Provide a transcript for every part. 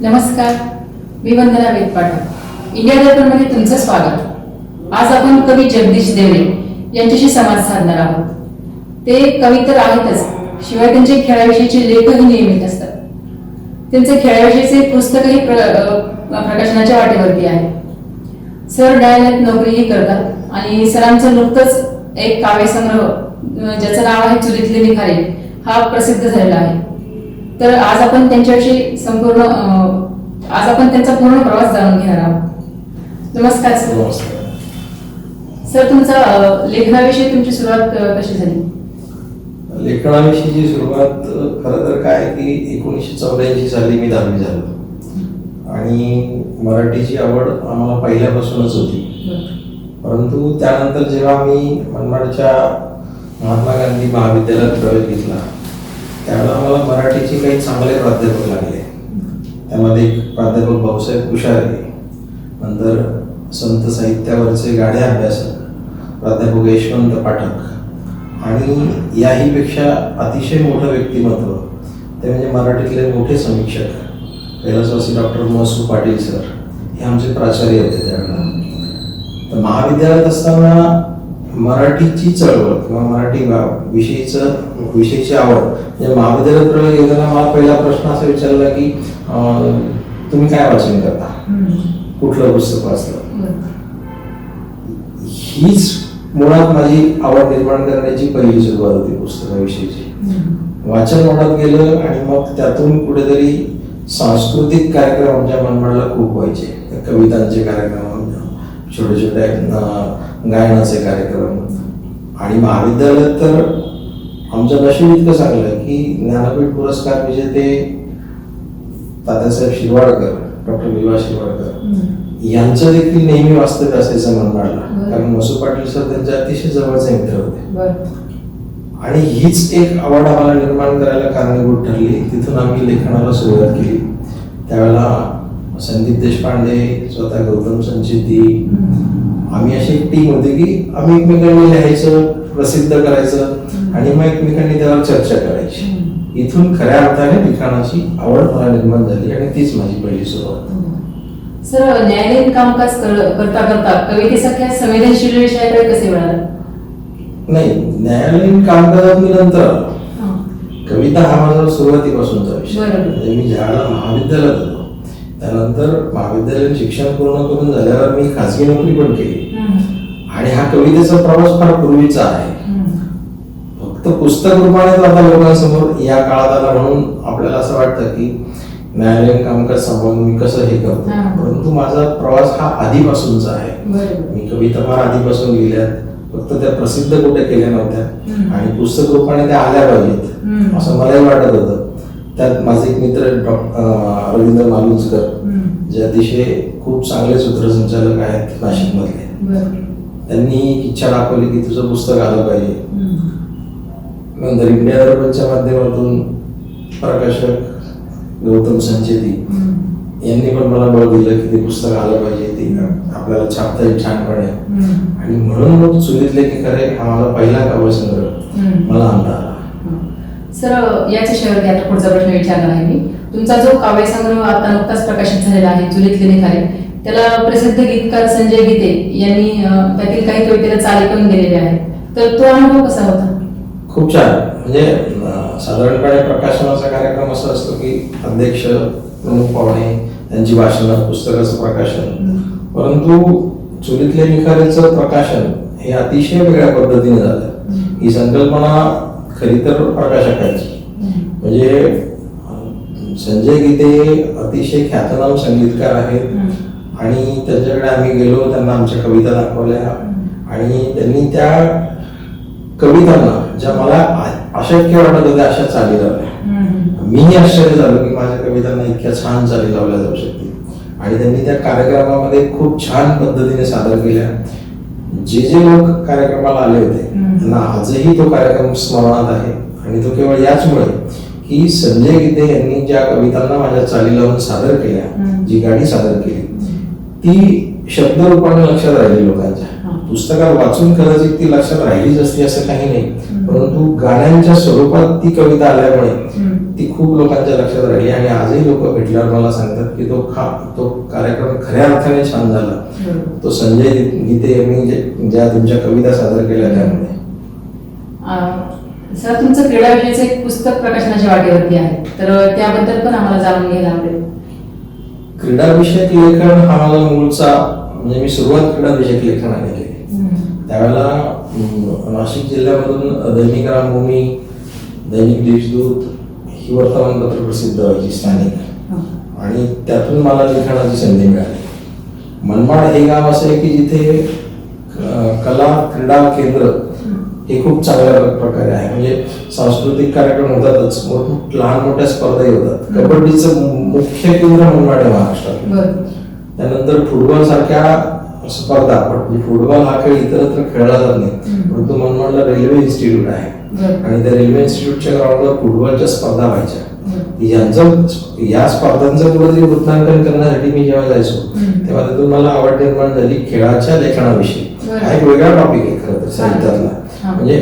नमस्कार मी वंदना वेदपाठक. इंडिया दर्पणमध्ये तुमचं स्वागत. आज आपण कवी जगदीश देवरे यांच्याशी संवाद साधणार आहोत. ते कवी तर आहेतच शिवाय त्यांचे खेळाविषयीचे लेखही नियमित असतात. त्यांचे खेळाविषयीचे पुस्तकही प्र प्रकाशनाच्या वाटेवरती आहे. सर डायलॅक्ट नोकरीही करतात आणि सरांचं नुकतंच एक काव्यसंग्रह ज्याचं नाव आहे चुलीतले निखारे हा प्रसिद्ध झालेला आहे. तर आज आपण त्यांच्याविषयी संपूर्ण आज आपण त्यांचा पूर्ण प्रवास जाणून घेणार आहोत. नमस्कार सर. सर तुमचा लेखनाविषयी तुमची सुरुवात कशी झाली? लेखनाविषयीची सुरुवात खरं तर काय की एकोणीसशे चौऱ्याऐंशी साली मी दहावी झालो. आणि मराठीची आवड आम्हाला पहिल्यापासूनच होती. परंतु त्यानंतर जेव्हा मी मनमाडच्या महात्मा गांधी महाविद्यालयात प्रवेश घेतला काही चांगले प्राध्यापक लागले. त्यामध्ये एक प्राध्यापक भाऊसाहेब कुशारे नंतर संत साहित्यावरचे गाढे अभ्यासक प्राध्यापक यशवंत पाठक. आणि याहीपेक्षा अतिशय मोठं व्यक्तिमत्व ते म्हणजे मराठीतले मोठे समीक्षक कैलासवासी डॉक्टर मसू पाटील सर हे आमचे प्राचार्य होते त्यावेळेला. तर महाविद्यालयात असताना मराठीची चळवळ किंवा मराठी विषयीचं विषयीची आवड म्हणजे महाविद्यालयात प्रवेश घेताना मला पहिला प्रश्न असा विचारला की तुम्ही काय वाचन करता? कुठलं पुस्तक वाचलं? हीच मुळात माझी आवड निर्माण करण्याची पहिली सुरुवात होती पुस्तकाविषयीची वाचन वाढत गेलं आणि मग त्यातून कुठेतरी सांस्कृतिक कार्यक्रम आमच्या मनमाडला खूप व्हायचे. कवितांचे कार्यक्रम छोटे छोटे गायनाचे कार्यक्रम. आणि महाविद्यालयात तर आमचं नशीब इतकं चांगलं की ज्ञानपीठ पुरस्कार विजेते तात्यासाहेब शिरवाडकर डॉक्टर विवा शिरवाडकर. यांचं देखील नेहमी वास्तव्य असायचं मनमाडला. कारण मसू पाटील सर त्यांचे अतिशय जवळचे मित्र होते. आणि हीच एक आवड आम्हाला निर्माण करायला कारणीभूत ठरली. तिथून आम्ही लेखनाला सुरुवात केली. त्यावेळेला संदीप देशपांडे स्वतः गौतम संचिती आम्ही अशी एक टीम होती की आम्ही एकमेकांना लिहायचं प्रसिद्ध करायचं आणि मग एकमेकांनी त्यावर चर्चा करायची. इथून खऱ्या अर्थाने लिखाणाची आवड मला निर्माण झाली आणि तीच माझी पहिली सुरुवात. सर न्यायालयीन कामकाज कर- करता करता कवितेसारख्या संवेदनशील विषयाकडे कसे वळाला? नाही न्यायालयीन कामकाजात मी नंतर. कविता हा माझा सुरुवातीपासूनचा विषय. म्हणजे मी ज्यावेळेला महाविद्यालयात होतो त्यानंतर महाविद्यालयीन शिक्षण पूर्ण करून झाल्यावर मी खाजगी नोकरी पण केली. आणि हा कवितेचा प्रवास फार पूर्वीचा आहे. फक्त पुस्तक रूपाने आता लोकांसमोर या काळात आला म्हणून आपल्याला असं वाटतं की न्यायालयीन कामकाज सांभाळून मी कसं हे करतो. परंतु माझा प्रवास हा आधीपासूनचा आहे. मी कविता फार आधीपासून लिहिल्यात. फक्त त्या प्रसिद्ध कुठे केल्या नव्हत्या. आणि पुस्तक रूपाने त्या आल्या पाहिजेत. असं मलाही वाटत होतं. त्यात माझे एक मित्र रवींद्र मालुंजकर. जे अतिशय खूप चांगले सूत्रसंचालक आहेत नाशिकमधले त्यांनी इच्छा दाखवली की तुझं पुस्तक आलं पाहिजे. नंतर इंडिया दर्पणच्या माध्यमातून प्रकाशक गौतम संचेती. यांनी पण मला बळ दिलं की ते पुस्तक आलं पाहिजे ते आपल्याला छापता येईल छानपणे. आणि म्हणून मग चुलीतले की खरे हा माझा पहिला काव्यसंग्रह. मला आणता आला सर याच विषयावरती आता पुढचा प्रश्न विचारणार आहे मी. तुमचा जो काव्यसंग्रह आता नुकताच प्रकाशित झालेला आहे चुलीतले निखारे त्याला प्रसिद्ध गीतकार संजय गीते यांनी त्यातील काही कवितेला चाली पण दिलेल्या आहेत. तर तो अनुभव कसा होता? खूप छान. म्हणजे साधारणपणे प्रकाशनाचा कार्यक्रम असा असतो की अध्यक्ष प्रमुख पाहुणे त्यांची भाषणं पुस्तकाचं प्रकाशन. परंतु चुलीतले निखारेचं प्रकाशन हे अतिशय वेगळ्या पद्धतीने झालं. ही संकल्पना खरी तर प्रकाशकांची. म्हणजे संजय गीते अतिशय ख्यातनाम संगीतकार आहेत. आणि त्यांच्याकडे आम्ही गेलो त्यांना आमच्या कविता दाखवल्या. आणि त्यांनी त्या कवितांना ज्या मला अशक्य वाटत होत्या अशा चाली लावल्या. मीही आश्चर्य झालो की माझ्या कवितांना इतक्या छान चाली लावल्या जाऊ शकतील. आणि त्यांनी त्या कार्यक्रमामध्ये खूप छान पद्धतीने सादर केल्या. जे जे लोक कार्यक्रमाला आले होते. त्यांना आजही तो कार्यक्रम स्मरणात आहे आणि तो केवळ याचमुळे की संजय गीते यांनी ज्या कवितांना माझ्या चाली लावून सादर केल्या. जी गाणी सादर केली ती शब्दरूपाने लक्षात राहिली लोकांच्या. पुस्तकात वाचून कदाचित ती लक्षात राहिलीच असती असं काही नाही. परंतु गाण्यांच्या स्वरूपात ती कविता आल्यामुळे ती खूप लोकांच्या लक्षात राहिली आणि आजही लोक भेटल्यावर मला सांगतात की तो खा तो कार्यक्रम खऱ्या अर्थाने छान झाला. तो संजय गीते यांनी ज्या तुमच्या कविता सादर केल्या त्यामुळे सर तुमचं क्रीडाविषयीचं एक पुस्तक प्रकाशनाच्या वाटेवरती आहे. तर त्याबद्दल पण आम्हाला जाणून घ्यायला आवडेल. क्रीडाविषयक लेखन हा माझा मूळचा म्हणजे मी सुरुवात क्रीडाविषयक लेखनाने केली. त्यावेळेला नाशिक जिल्ह्यामधून दैनिक रामभूमी दैनिक देशदूत ही वर्तमानपत्र प्रसिद्ध व्हायची स्थानिक. हो. आणि त्यातून मला लिखाणाची संधी मिळाली. मनमाड हे गाव असं आहे की जिथे कला क्रीडा केंद्र हे खूप चांगल्या प्रकारे आहे. म्हणजे सांस्कृतिक कार्यक्रम होतातच. मोठ लहान मोठ्या स्पर्धाही होतात. कबड्डीचं मुख्य केंद्र मनमाड आहे महाराष्ट्रात त्यानंतर फुटबॉल सारख्या स्पर्धा पण फुटबॉल हा खेळ इतरत्र खेळला जात नाही. परंतु मनमाडला रेल्वे इन्स्टिट्यूट आहे आणि त्या रेल्वे इन्स्टिट्यूटच्या ग्राउंडवर फुटबॉलच्या स्पर्धा व्हायच्या. यांचं या स्पर्धांचं कुठेतरी वृत्तांकन करण्यासाठी मी जेव्हा जायचो. तेव्हा त्यातून मला आवड निर्माण झाली खेळाच्या लेखनाविषयी. हा एक वेगळा टॉपिक आहे खरं तर साहित्यातला. म्हणजे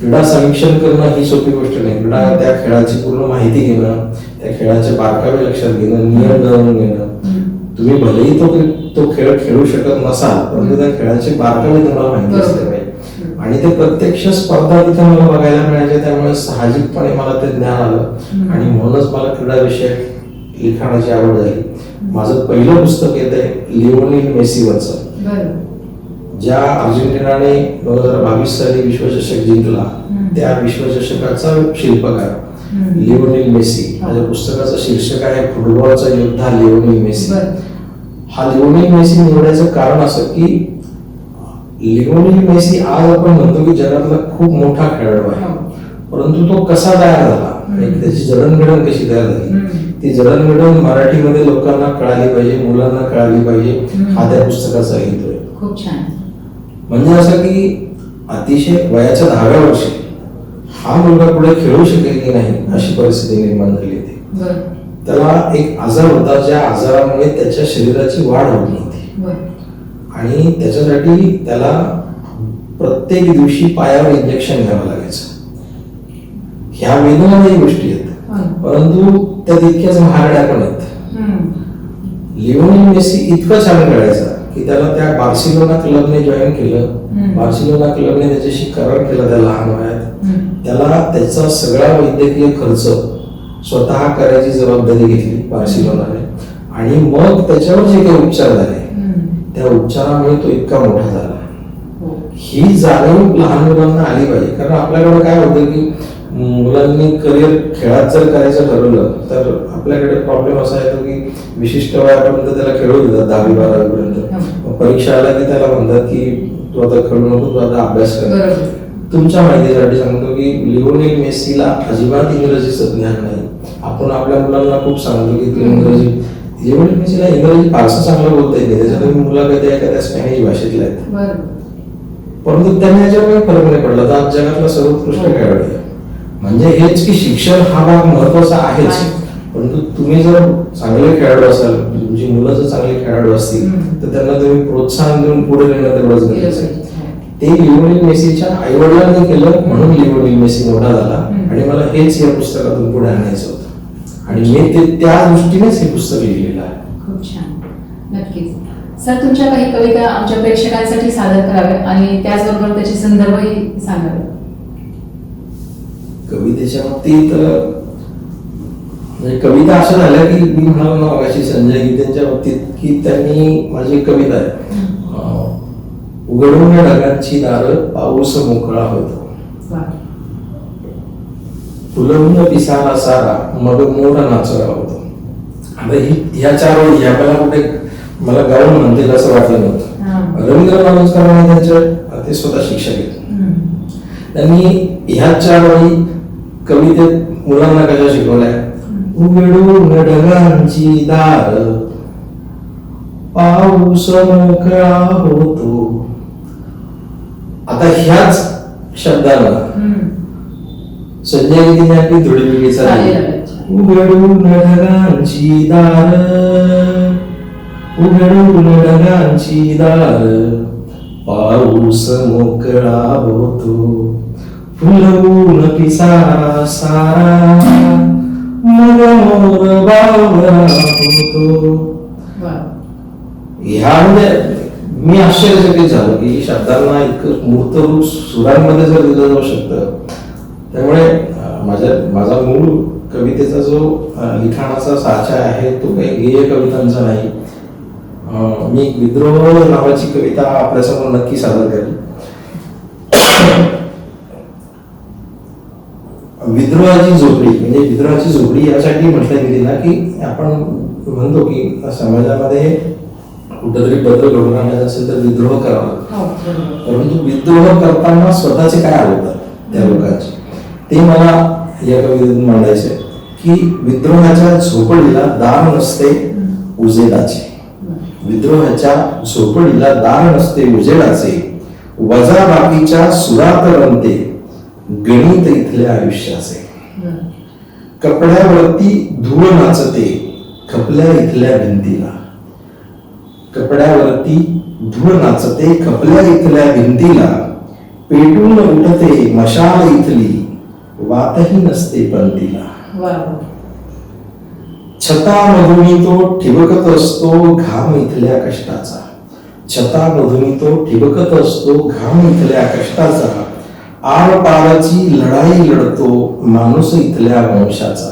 क्रीडा समीक्षण करणं ही सोपी गोष्ट नाही क्रीडा त्या खेळाची पूर्ण माहिती घेणं त्या खेळाचे बारकावे लक्षात घेणं नियम जाणून घेणं. तुम्ही भलेही तो तो खेळ खेळू शकत नसाल परंतु त्या खेळाचे बारकावे तुम्हाला माहिती असले बरोबर. पाहिजे आणि ते प्रत्यक्ष स्पर्धा तिथे मला बघायला मिळायचे त्यामुळे साहजिकपणे मला ते ज्ञान आलं. आणि म्हणूनच मला क्रीडा विषयक लिखाणाची आवड झाली माझं पहिलं पुस्तक येत आहे लिओनिल मेसीवरचं बरं ज्या अर्जेंटिनाने दोन हजार बावीस साली विश्वचषक जिंकला. त्या विश्वचषकाचा शिल्पकार. Lionel Messi. माझ्या पुस्तकाचं शीर्षक आहे फुटबॉलचा योद्धा लिओनिल मेसी. हा लिओनिल मेसी निवडायचं कारण असं की लिओनिल मेसी आज आपण म्हणतो की जगातला खूप मोठा खेळाडू आहे. हो. परंतु तो कसा तयार झाला? त्याची जडणघडण कशी तयार झाली. ती जडणघडण मराठीमध्ये लोकांना कळाली पाहिजे मुलांना कळाली पाहिजे. हा त्या पुस्तकाचा हेतू आहे. म्हणजे असं की अतिशय वयाच्या दहाव्या वर्षी हा मुलगा पुढे खेळू शकेल की नाही अशी परिस्थिती निर्माण झाली होती. त्याला एक आजार होता ज्या आजारामुळे त्याच्या शरीराची वाढ होत नव्हती. आणि त्याच्यासाठी त्याला प्रत्येक दिवशी पायावर इंजेक्शन घ्यावं लागायचं. ह्या वेदनादायी गोष्टी आहेत. परंतु त्या तितक्याच महागड्या पण आहेत. लिओनिल मेसी इतकं छान खेळायचा की त्याला त्या बार्सिलोना क्लबने जॉईन केलं. बार्सिलोना क्लबने त्याच्याशी करार केला त्या लहान वयात. त्याला त्याचा सगळा वैद्यकीय खर्च स्वतः करायची जबाबदारी घेतली बार्सिलोनाने आणि मग त्याच्यावर जे काही उपचार झाले. त्या उपचारामुळे तो इतका मोठा झाला हो. ही जाणीव लहान मुलांना आली पाहिजे कारण आपल्याकडे काय होतं की मुलांनी करिअर खेळात जर करायचं ठरवलं तर आपल्याकडे प्रॉब्लेम असा येतो की विशिष्ट वयापर्यंत त्याला खेळू देतात दहावी बारावीपर्यंत हो. परीक्षा आल्या की त्याला म्हणतात की तू आता खेळू नको तू आता अभ्यास कर तुमच्या माहितीसाठी सांगतो की लिओनेल मेसीला अजिबात इंग्रजीचं ज्ञान नाही. आपण आपल्या मुलांना खूप सांगतो की तू इंग्रजी लिओनेल मेसीला इंग्रजी फारसं चांगलं बोलता येते त्याच्या तुम्ही मुलाखती एखाद्या स्पॅनिश भाषेतल्या आहेत. परंतु त्यांना याच्यामुळे फरक नाही पडला. तर आज जगातला सर्वोत्कृष्ट हो. खेळाडू आहे. म्हणजे हेच की शिक्षण हा भाग महत्त्वाचा आहेच. आहे. परंतु तुम्ही जर चांगले खेळाडू असाल तुमची मुलं जर चांगले खेळाडू असतील. तर त्यांना तुम्ही प्रोत्साहन देऊन पुढे नेणं तेवढंच गरजेचं आहे. ते लिओनेल मेसीच्या आई वडिलांनी केलं म्हणून लिओनेल मेसी मोठा झाला. आणि मला हेच या पुस्तकातून पुढे आणायचं होतं. आणि मी ते त्या दृष्टीनेच हे पुस्तक लिहिलेलं आहे. खूप छान. नक्कीच. सर तुमच्या काही कविता आमच्या प्रेक्षकांसाठी सादर कराव्या आणि त्याचबरोबर त्याचे संदर्भही सांगावे. कवितेच्या बाबतीत म्हणजे कविता अशा झाल्या की मी म्हणालो ना मगाशी संजय गीतेंच्या बाबतीत की त्यांनी माझी कविता आहे. उघडून ढगांची दार पाऊस मोकळा होतो. फुलवून पिसारा सारा मग मोर नाचला होतो. आता ही ह्या चार ओळी ह्या मला कुठे मला गाऊन म्हणतील असं वाटलं नव्हतं. रवींद्र मालुसकर आणि त्यांचे? ते स्वतः शिक्षक आहेत. त्यांनी ह्या चार ओळी कवितेत मुलांना कशा शिकवल्या? उघडून ढगांची दार पाऊस मोकळा होतो. आता ह्याच शब्दाला हम्म. संजय गीतीने आपली अच्छा. उघडून ढगांची दार. उघडून ढगांची दार. पाऊस मोकळा होतो. फुलवून पिसारा सारा. मग मोर बावरा होतो ह्या म्हणजे मी आश्चर्यचकित झालो की शब्दांना इतकं मूर्त रूप सुरांमध्ये जर दिलं जाऊ शकतं त्यामुळे माझ्या माझा मूळ कवितेचा जो लिखाणाचा साचा आहे तो काही गेय कवितांचा नाही. मी विद्रोह नावाची कविता आपल्यासमोर नक्की सादर करेल विद्रोहाची झोपडी म्हणजे विद्रोहाची झोपडी यासाठी म्हटलं गेली ना की आपण म्हणतो की समाजामध्ये कुठंतरी बदल घडून आणायचा असेल तर विद्रोह करावा. हो परंतु विद्रोह करताना स्वतःचे काय आवडतात त्या लोकांचे? ते मला या कवितेतून मांडायचे की विद्रोहाच्या झोपडीला दार नसते उजेडाचे. विद्रोहाच्या झोपडीला दार नसते उजेडाचे. वजा बाकीच्या सुरात रमते गणित इथल्या आयुष्याचे. कपड्यावरती धूळ नाचते खपल्या इथल्या भिंतीला. कपड्यावरती धूळ नाचते खपल्या इथल्या भिंतीला. पेटून उठते मशाल इथली वातही नसते पंथीला वा वा. छतामधून तो ठिबकत असतो घाम इथल्या कष्टाचा. छतामधून तो ठिबकत असतो घाम इथल्या कष्टाचा. आरपाराची लढाई लढतो माणूस इथल्या वंशाचा.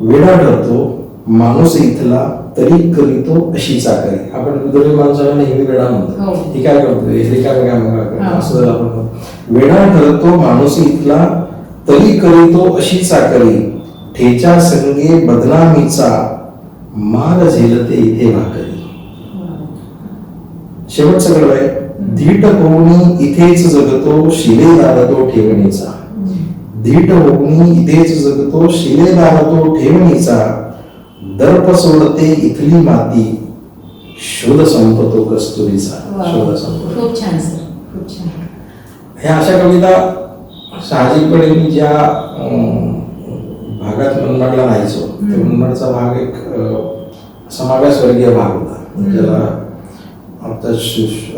वेडा ठरतो माणूस इथला तरी करीतो अशी चाकरी आपण विदर्भी माणसाला नेहमी हो. म्हणतो. हे. काय करतोय हे काय हा. असं आपण. वेडा ठरतो माणूस इथला तरी करीतो अशी चाकरी ठेच्या संगे बदनामीचा मार झेलते इथे भाकरी. शेवटचं कडवं आहे. धीट होऊनी इथेच जगतो शिले दारतो ठेवणीचा. धीट होऊनी इथेच जगतो शिले दारतो ठेवणीचा. दर्प सोडते इथली माती शोध संपतो कस्तुरीचा. शोध संपतो खूप छान सर. खूप छान. ह्या अशा कविता साहजिकपणे मी ज्या भागात मनमाडला राहायचो त्या मनमाडचा भाग एक समावेशवर्गीय भाग होता. ज्याला आता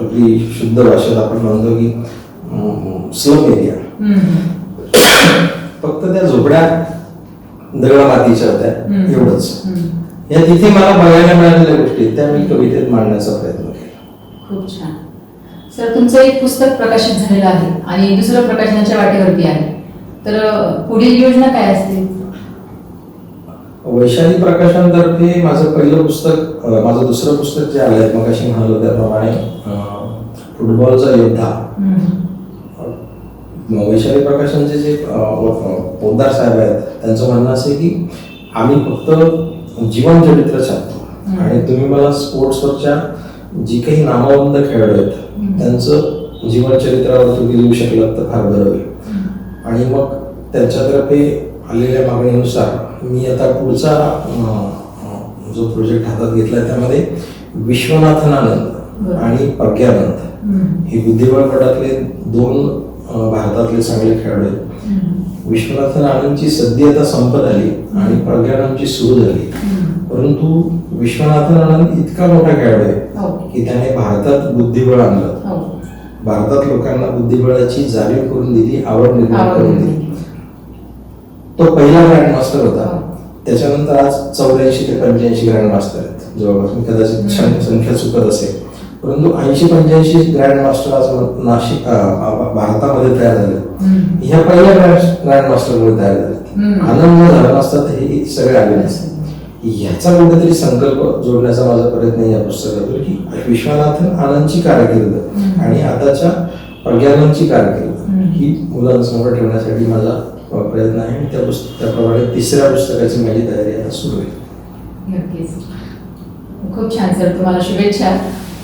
आपली शुद्ध भाषेत आपण म्हणतो की स्लम एरिया. फक्त त्या झोपड्या दगडा मातीच्या होत्या. एवढंच. या तिथे मला बघायला मिळालेल्या गोष्टी त्या मी कवितेत मांडण्याचा प्रयत्न केला. खूप छान. सर तुमचं एक पुस्तक प्रकाशित झालेलं आहे आणि दुसरं प्रकाशनाच्या वाटेवरती आहे. तर पुढील योजना काय असते? वैशाली प्रकाशनतर्फे माझं पहिलं पुस्तक माझं दुसरं पुस्तक जे आलंय मग अशी म्हणालो त्याप्रमाणे फुटबॉलचा योद्धा. वैशाली प्रकाशनचे जे पोद्दार साहेब आहेत त्यांचं म्हणणं असं की आम्ही फक्त जीवन चरित्र छापतो. आणि तुम्ही मला स्पोर्ट्सवरच्या जी काही नामवंत खेळाडू आहेत. त्यांचं जीवन चरित्रावर तुम्ही लिहू शकलात तर फार बरं होईल आणि मग त्यांच्यातर्फे आलेल्या मागणीनुसार मी आता पुढचा जो प्रोजेक्ट हातात घेतला त्यामध्ये विश्वनाथन आनंद बरं. आणि प्रज्ञानंद. हे बुद्धिबळपटातले दोन अं, भारतातले चांगले खेळाडू आहेत. विश्वनाथन आनंदची सद्य आता संपत आली आणि प्रज्ञानंदची सुरू झाली. परंतु विश्वनाथन आनंद इतका मोठा खेळाडू आहे हो की त्याने भारतात बुद्धिबळ आणलं हो भारतात लोकांना बुद्धिबळाची जाणीव करून दिली आवड निर्माण करून दिली. तो पहिला ग्रँड मास्टर होता हो. त्याच्यानंतर आज चौऱ्याऐंशी ते पंच्याऐंशी ग्रँड मास्टर आहेत जवळपास कदाचित संख्या चुकत असेल परंतु ऐंशी पंच्याऐंशी ग्रँड मास्टर आज नाशिक भारतामध्ये तयार झाले. ह्या पहिल्या ग्रँड ग्रँड मास्टरमुळे तयार झाले. आनंद झाला नसता तर हे सगळे आले नसते. ह्याचा कुठेतरी संकल्प जोडण्याचा माझा प्रयत्न या पुस्तकातून की विश्वनाथन आनंदची कारकीर्द. आणि आताच्या प्रज्ञानंदची कारकीर्द. ही मुलांसमोर ठेवण्यासाठी माझा प्रयत्न आहे. आणि त्या पुस्तक त्याप्रमाणे तिसऱ्या पुस्तकाची माझी तयारी आता सुरू आहे. खूप छान सर. तुम्हाला शुभेच्छा.